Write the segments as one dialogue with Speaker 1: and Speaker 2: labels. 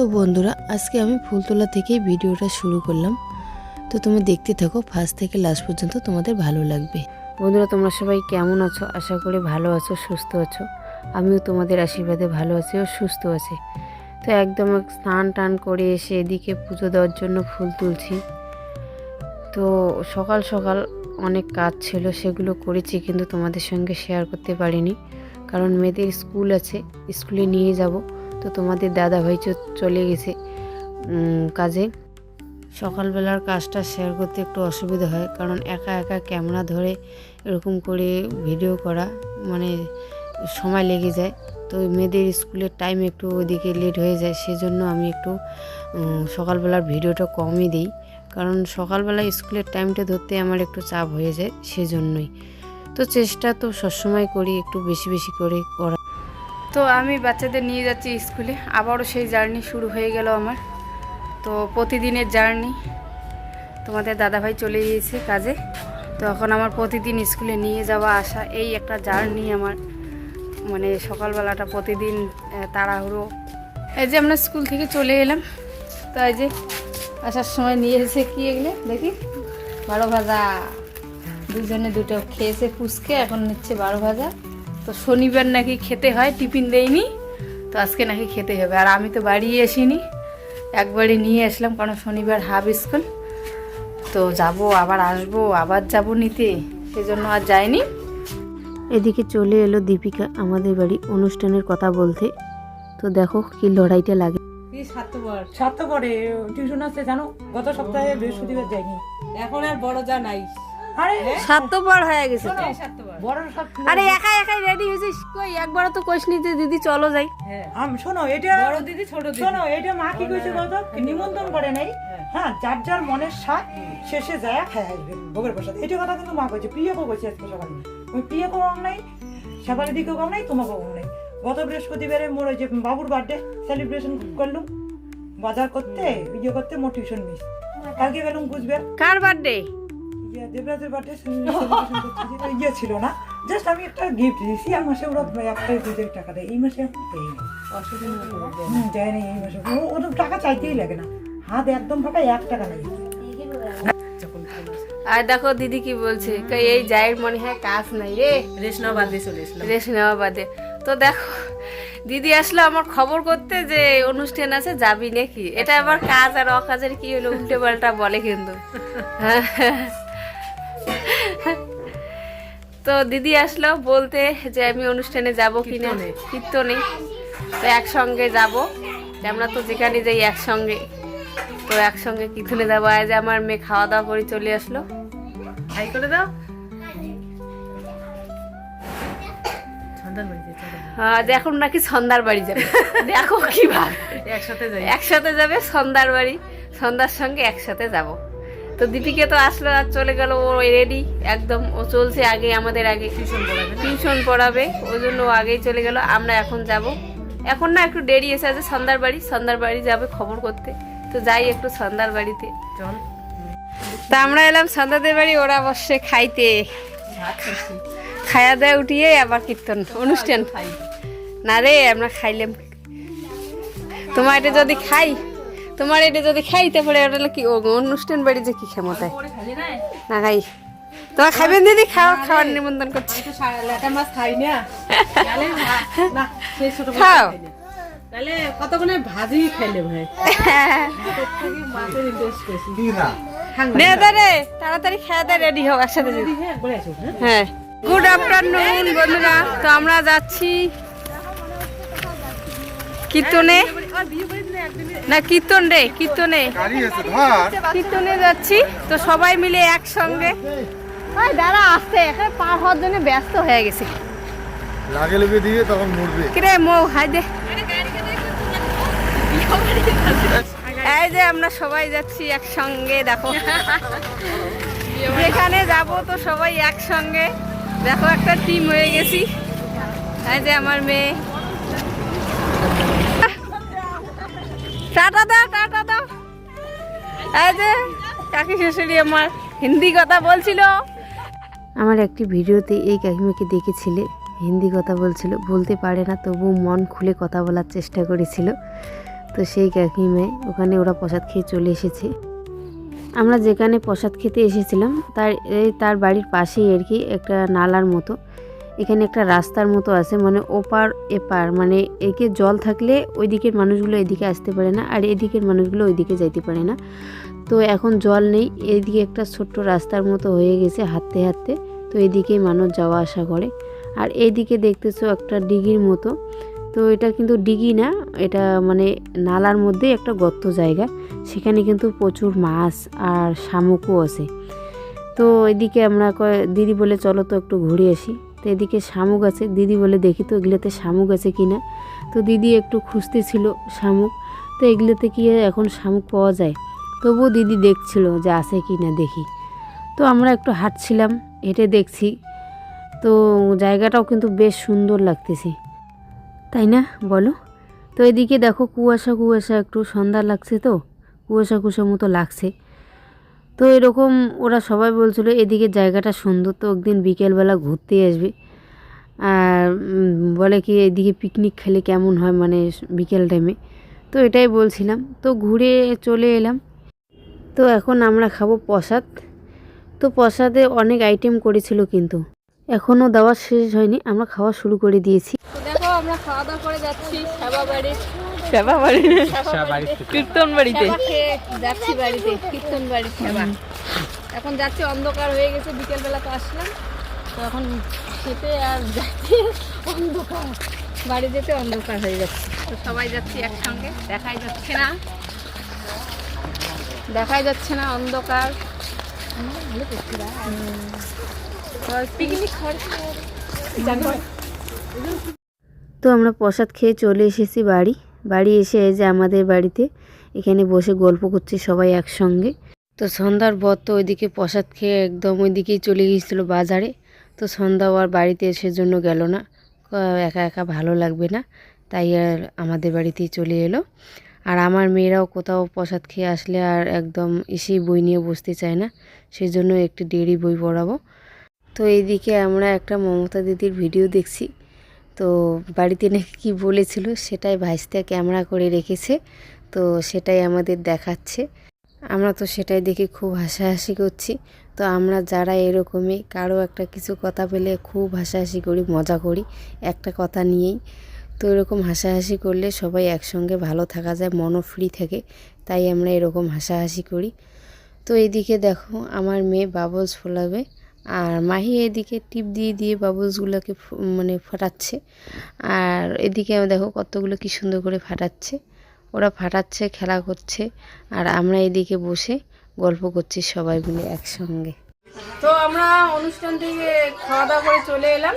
Speaker 1: তো বন্ধুরা, আজকে আমি ফুলতলা থেকে ভিডিওটা শুরু করলাম। তো তুমি দেখতে থাকো ফার্স্ট থেকে লাস্ট পর্যন্ত তোমাদের ভালো লাগবে। বন্ধুরা, তোমরা সবাই কেমন আছো? আশা করি ভালো আছো, সুস্থ আছো। আমিও তোমাদের আশীর্বাদে ভালো আছি ও সুস্থ আছি। তো একদম স্নান টান করে এসে এদিকে পুজো দেওয়ার জন্য ফুল তুলছি। তো সকাল সকাল অনেক কাজ ছিল, সেগুলো করেছি কিন্তু তোমাদের সঙ্গে শেয়ার করতে পারিনি। কারণ মেয়েদের স্কুল আছে স্কুলে নিয়ে যাব। তো তোমাদের দাদা ভাই চলে গেছে। কাজে। সকালবেলার কাজটা শেয়ার করতে একটু অসুবিধা হয়, কারণ একা একা ক্যামেরা ধরে এরকম করে ভিডিও করা মানে সময় লেগে যায়। তো মেয়েদের স্কুলের টাইম একটু ওইদিকে লেট হয়ে যায়, সেজন্য আমি একটু সকালবেলার ভিডিওটা কমই দিই। কারণ সকালবেলা স্কুলের টাইমটা ধরতে আমার একটু চাপ হয়ে যায়, সেজন্যই। তো চেষ্টা তো সবসময় করি, একটু বেশি বেশি করে করা।
Speaker 2: তো আমি বাচ্চাদের নিয়ে যাচ্ছি স্কুলে। আবারও সেই জার্নি শুরু হয়ে গেল আমার। তো প্রতিদিনের জার্নি। তোমাদের দাদাভাই চলে গিয়েছে কাজে। তো এখন আমার প্রতিদিন স্কুলে নিয়ে যাওয়া আসা, এই একটা জার্নি আমার। মানে সকালবেলাটা প্রতিদিন তাড়াহুড়ো। এই যে আমরা স্কুল থেকে চলে এলাম। তো এই যে আসার সময় নিয়ে এসেছে কি এগুলো? দেখি। বারো ভাজা। দুজনে দুটো খেয়েছে ফুচকে, এখন নিচ্ছে বারো ভাজা। তো শনিবার নাকি খেতে হয় টিফিন দেয়নি তো আজকে নাকি খেতে হবে। আর আমি তো বাড়ি আসিনি একবারই নিয়ে আসলাম কারণ শনিবার হাফ স্কুল। তো যাব আবার আসব আবার যাব নিতে সেজন্য আর যাইনি।
Speaker 1: এদিকে চলে এলো দীপিকা আমাদের বাড়ি অনুষ্ঠানের কথা বলতে। তো দেখো কি লড়াইটা লাগে।
Speaker 3: স্বার্থপরে টিউশন আছে জানো গত সপ্তাহে বৃহস্পতিবার যাইনি।
Speaker 4: এখন আর বড় যা নাই।
Speaker 3: আরে
Speaker 2: স্বার্থপর হয়ে গেছে। তো।
Speaker 3: বড় সব
Speaker 2: আরে একা একাই রেডি হয়েছিস? কই একবারও তো কইসনি যে দিদি চলো যাই।
Speaker 3: আম শোনো এটা
Speaker 4: বড় দিদি ছোট দিদি।
Speaker 3: শোনো এটা মা কি কইছে বলতো? নিমন্ত্রণ করে নাই। হ্যাঁ। যার যার মনের স্বাদ শেষে যায় খাই আসবে। ভোগের প্রসাদ। এটা কথা কিন্তু মা কইছে প্রিয়কে কইছে আজকে সকালে। ওই প্রিয়কে কম নাই সকালের দিকে কম নাই তোমাকে কম নাই। গত বৃহস্পতিবারে মোর ওই যে বাবুর বার্থডে সেলিব্রেশন করলুম। বাজার করতে ইয়ে করতে মোর টিউশন মিস কালকে গেলাম বুঝবে
Speaker 2: কার বার্থডে
Speaker 3: দেবরাজের বার্থডে ইয়ে ছিল না। জাস্ট আমি একটা গিফট দিয়েছি আর মাসে ওরা হাজার টাকা দেয়। এই মাসে এখন হুম, দেয়নি এই মাসে। ওদের টাকা চাইতেই লাগে না। হাত একদম ফাঁকা এক টাকা নেই।
Speaker 2: আর দেখো দিদি কি বলছে এই জায়ের মনে হয় কাজ নাই রে।
Speaker 4: রেশনা বাদে চলে
Speaker 2: রেস্ট নেওয়া বাদে। তো দেখো দিদি আসলো আমার খবর করতে যে অনুষ্ঠান আছে যাবি নাকি? এটা আবার কাজ আর অকাজের কি হলো উল্টে পাল্টা বলে কিন্তু। তো দিদি আসলো বলতে যে আমি অনুষ্ঠানে যাব কিনা। কীর্তনে। তো একসঙ্গে যাব। আমরা তো যেখানে যাই একসঙ্গে। তো একসঙ্গে কীর্তনে যাব। আজ আমার মেয়ে খাওয়া দাওয়া করে চলে আসলো।
Speaker 4: হাই করে দাও।
Speaker 2: এখন নাকি সন্ধ্যার বাড়ি যাবে। দেখো কি ভাব।
Speaker 4: একসাথে যাই।
Speaker 2: একসাথে যাবে সন্ধ্যার বাড়ি। সন্ধ্যার সঙ্গে একসাথে যাব। তো দিদিকে তো আসলো আর চলে গেল ও রেডি একদম ও চলছে আগে আমাদের আগে
Speaker 4: টিউশন পড়াবে।
Speaker 2: টিউশন পড়াবে ওই জন্য ও আগেই চলে গেল আমরা এখন যাব। এখন না একটু দেরি এসে আছে সন্ধ্যার বাড়ি সন্ধ্যার বাড়ি যাবে খবর করতে। তো যাই একটু সন্ধ্যার বাড়িতে।
Speaker 4: চল।
Speaker 2: তা আমরা এলাম সন্ধ্যাদের বাড়ি ওরা বসে খাইতে। খায়া দায়া উঠিয়ে আবার কীর্তন অনুষ্ঠান। না রে আমরা খাইলাম। তোমার এটা যদি খাই তোমার এটা যদি খাইতে তারপরে ওটা হলো কি ও অনুষ্ঠান বাড়ি যে কি ক্ষমতায়
Speaker 4: না
Speaker 2: খাই। তোমার খাবেন দিদি খাও খাওয়ার নিমন্ত্রণ করছি। খাও।
Speaker 4: তাহলে কতক্ষণে ভাজি খাইলে ভাই? মাছের ইন্টারেস্ট বেশি
Speaker 2: নে। রে তাড়াতাড়ি খাওয়া রেডি হও একসাথে যাই।
Speaker 4: হ্যাঁ হ্যাঁ?
Speaker 2: হ্যাঁ। গুড আফটারনুন বন্ধুরা। তো আমরা যাচ্ছি। কীর্তনে? না কীর্তন রে কীর্তনে। কীর্তনে যাচ্ছি তো সবাই মিলে একসঙ্গে। ওই দাঁড়া আসতে এখানে পার হওয়ার জন্য ব্যস্ত হয়ে গেছে।
Speaker 5: লাগে লেগে দিয়ে তখন মরবে।
Speaker 2: কিরে মৌ হাই দে। এই যে আমরা সবাই যাচ্ছি একসঙ্গে দেখো। যেখানে যাব তো সবাই একসঙ্গে। দেখো একটা টিম হয়ে গেছি। এই যে আমার মেয়ে। টাটা দাও টাটা দাও। এই যে, কাকি শ্বশুরি আমার হিন্দি কথা বলছিল।
Speaker 1: আমার একটি ভিডিওতে এই কাকিমাকে দেখেছিলে, হিন্দি কথা বলছিল, বলতে পারে না তবু মন খুলে কথা বলার চেষ্টা করেছিল। তো সেই কাকিমায় ওখানে ওরা প্রসাদ খেয়ে চলে এসেছে। আমরা যেখানে প্রসাদ খেতে এসেছিলাম, তার তার বাড়ির পাশেই আর কি একটা নালার মতো। এখানে একটা রাস্তার মতো আছে মানে ওপার এপার মানে একে জল থাকলে ওই দিকের মানুষগুলো এদিকে আসতে পারে না আর এদিকের মানুষগুলো ওইদিকে যাইতে পারে না। তো এখন জল নেই, এদিকে একটা ছোট্ট রাস্তার মতো হয়ে গেছে হাঁটতে হাঁটতে, তো এদিকেই মানুষ যাওয়া আসা করে। আর এইদিকে দেখতেছো একটা ডিগির মতো, তো এটা কিন্তু ডিগি না, এটা মানে নালার মধ্যে একটা গর্ত জায়গা, সেখানে কিন্তু প্রচুর মাছ আর শামুকও আছে। তো এদিকে আমরা দিদি বলে চলো তো একটু ঘুরে আসি। তো এদিকে শামুক আছে দিদি বলে, দেখি তো এগুলোতে শামুক আছে কি না তো দিদি একটু খুঁজতেছিল শামুক তো এগুলোতে কি এখন শামুক পাওয়া যায়? তবুও দিদি দেখছিল যে আছে কি না দেখি। তো আমরা একটু হাঁটছিলাম, হেঁটে দেখছি। তো জায়গাটাও কিন্তু বেশ সুন্দর লাগতেছে। তাই না? বলো। তো এদিকে দেখো কুয়াশা কুয়াশা, একটু সন্ধ্যা লাগছে তো। কুয়াশা কুয়াশা মতো লাগছে। তো এরকম ওরা সবাই বলছিল, এদিকে জায়গাটা সুন্দর তো, একদিন বিকেলবেলা ঘুরতে আসবে। আর বলে কি, এদিকে পিকনিক খেলে কেমন হয়? মানে বিকেল টাইমে তো এটাই বলছিলাম। তো ঘুরে চলে এলাম। তো এখন আমরা খাব প্রসাদ। তো প্রসাদে অনেক আইটেম করেছিল কিন্তু। এখনও দেওয়া শেষ হয়নি। আমরা খাওয়া শুরু করে দিয়েছি।
Speaker 2: দেখো, আমরা খাওয়া দাওয়া করে যাচ্ছি সেবা বাড়ি
Speaker 4: সেবা বাড়ি কীর্তন বাড়িতে।
Speaker 2: যাচ্ছি বাড়িতে কীর্তন বাড়ি সেবা। এখন যাচ্ছি অন্ধকার হয়ে গেছে বিকেলবেলা তো আসলাম। তো এখন খেতে আর যাচ্ছি অন্ধকার। বাড়ি যেতে অন্ধকার হয়ে যাচ্ছে। তো সবাই যাচ্ছি একসঙ্গে দেখাই যাচ্ছে না। দেখাই যাচ্ছে না অন্ধকার। পিকনিক
Speaker 1: তো আমরা প্রসাদ খেয়ে চলে এসেছি বাড়ি। বাড়ি এসে যে আমাদের বাড়িতে এখানে বসে গল্প করছি সবাই একসঙ্গে। তো সন্ধ্যার বর তো ওইদিকে প্রসাদ খেয়ে একদম ওইদিকেই চলে গিয়েছিল বাজারে। তো সন্ধ্যাও আর বাড়িতে এসে জন্য গেল না। একা একা ভালো লাগবে না, তাই আর আমাদের বাড়িতেই চলে এলো। আর আমার মেয়েরাও কোথাও প্রসাদ খেয়ে আসলে আর একদম এসেই বই নিয়ে বসতে চায় না সেই জন্য একটু দেরি বই পড়াবো। তো এইদিকে আমরা একটা মমতা দিদির ভিডিও দেখছি। তো বাড়িতে নাকি কী বলেছিল সেটাই ভাইসটা ক্যামেরা করে রেখেছে, তো সেটাই আমাদের দেখাচ্ছে। আমরা তো সেটাই দেখে খুব হাসাহাসি করছি। তো আমরা যারা এরকমই, কারও একটা কিছু কথা পেলে খুব হাসাহাসি করি, মজা করি, একটা কথা নিয়েই। তো এরকম হাসাহাসি করলে সবাই একসঙ্গে ভালো থাকা যায়, মনও ফ্রি থাকে, তাই আমরা এরকম হাসাহাসি করি। তো এইদিকে দেখো, আমার মেয়ে বাবলস ফোলাবে। আর মাহি এদিকে টিপ দিয়ে দিয়ে বাবলসগুলোকে মানে ফাটাচ্ছে। আর এদিকে দেখো কতগুলো কি সুন্দর করে ফাটাচ্ছে। ওরা ফাটাচ্ছে, খেলা করছে, আর আমরা এদিকে বসে গল্প করছি সবাই মিলে একসঙ্গে।
Speaker 2: তো আমরা অনুষ্ঠান থেকে খাওয়া দাওয়া করে চলে এলাম।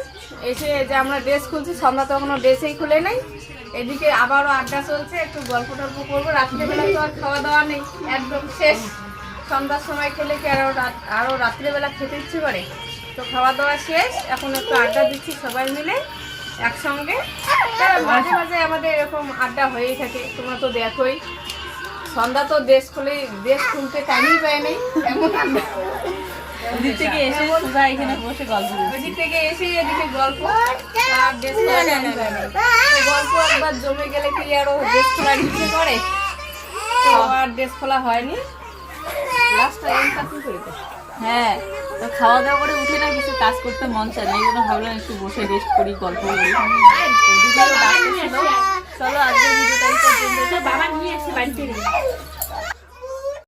Speaker 2: এসে যে আমরা ড্রেস খুলছি সন্ধ্যা তো এখনও ড্রেসেই খুলে নেই। এদিকে আবারও আড্ডা চলছে, একটু গল্প টল্প করব। রাত্রেবেলা তো আর খাওয়া দাওয়া নেই, একদম শেষ। সন্ধ্যার সময় খেলে কি আরও রাত আরও রাত্রেবেলা খেতে ইচ্ছে করে? তো খাওয়া দাওয়া শেষ এখন একটু আড্ডা দিচ্ছি সবাই মিলে একসঙ্গে। মাঝে মাঝে আমাদের এরকম আড্ডা হয়েই থাকে তোমরা তো দেখোই। সন্ধ্যা তো দেশ খুলে দেশ খুলতে টাইমই পায় নাই এমন আড্ডা।
Speaker 4: থেকে এসে সোজা এখানে বসে গল্প
Speaker 2: ওদিক থেকে এসে এদিকে গল্প আর ড্রেস গল্প একবার জমে গেলে কি আরও ড্রেস খোলার ইচ্ছে করে? তো আর ড্রেস খোলা হয়নি।
Speaker 4: হ্যাঁ তো খাওয়া দাওয়া করে উঠে না কিছু কাজ করতে মন চায় না এই জন্য ভাবলাম একটু বসে রেস্ট করি গল্প করি। চলো আজকে ভিডিওটা বাবা নিয়ে এসে বাড়ি থেকে